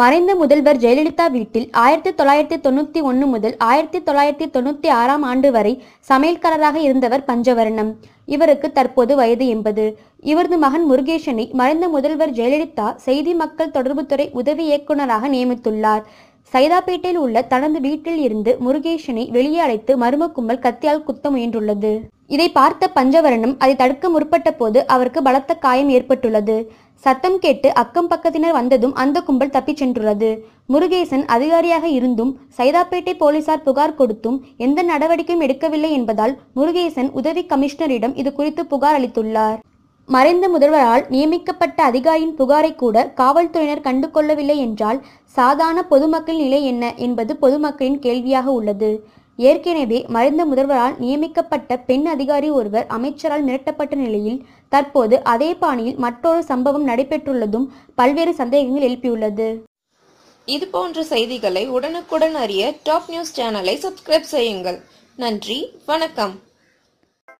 மறைந்த முதல்வர் ஜெயலலிதா வீட்டில் ஆயிரத்தி தொள்ளாயிரத்தி தொண்ணூற்றி ஒன்று முதல் ஆயிரத்தி தொள்ளாயிரத்தி தொண்ணூற்றி ஆறாம் ஆண்டு வரை சமையல்காரராக இருந்தவர் பஞ்சவர்ணம். இவருக்கு தற்போது வயது எண்பது. இவரது மகன் முருகேசனை மறைந்த முதல்வர் ஜெயலலிதா செய்தி மக்கள் தொடர்புத்துறை உதவி இயக்குநராக நியமித்துள்ளார். சைதாப்பேட்டையில் உள்ள தனது வீட்டில் இருந்து முருகேசனை வெளியே அழைத்து மர்ம கும்பல் கத்தியால் குத்த முயன்றுள்ளது. இதை பார்த்த பஞ்சவரணம் அதை தடுக்க முற்பட்ட போது அவருக்கு பலத்த காயம் ஏற்பட்டுள்ளது. சத்தம் கேட்டு அக்கம் பக்கத்தினர் வந்ததும் அந்த கும்பல் தப்பிச் சென்றுள்ளது. முருகேசன் அதிகாரியாக இருந்தும் சைதாப்பேட்டை போலீசார் புகார் கொடுத்தும் எந்த நடவடிக்கையும் எடுக்கவில்லை என்பதால் முருகேசன் உதவி கமிஷனரிடம் இது குறித்து புகார் அளித்துள்ளார். மறைந்த முதல்வரால் நியமிக்கப்பட்ட அதிகாரியின் புகாரை கூட காவல்துறையினர் கண்டு கொள்ளவில்லை என்றால் சாதாரண பொதுமக்களின் நிலை என்ன என்பது பொதுமக்களின் கேள்வியாக உள்ளது. ஏற்கனவே மறைந்த முதல்வரால் நியமிக்கப்பட்ட பெண் அதிகாரி ஒருவர் அமைச்சரால் மிரட்டப்பட்ட நிலையில் தற்போது அதே பாணியில் மற்றொரு சம்பவம் நடைபெற்றுள்ளதும் பல்வேறு சந்தேகங்கள் எழுப்பியுள்ளது. இது போன்ற செய்திகளை உடனுக்குடன் அறிய டாப் நியூஸ் சேனலை சப்ஸ்கிரைப் செய்யுங்கள். நன்றி வணக்கம்.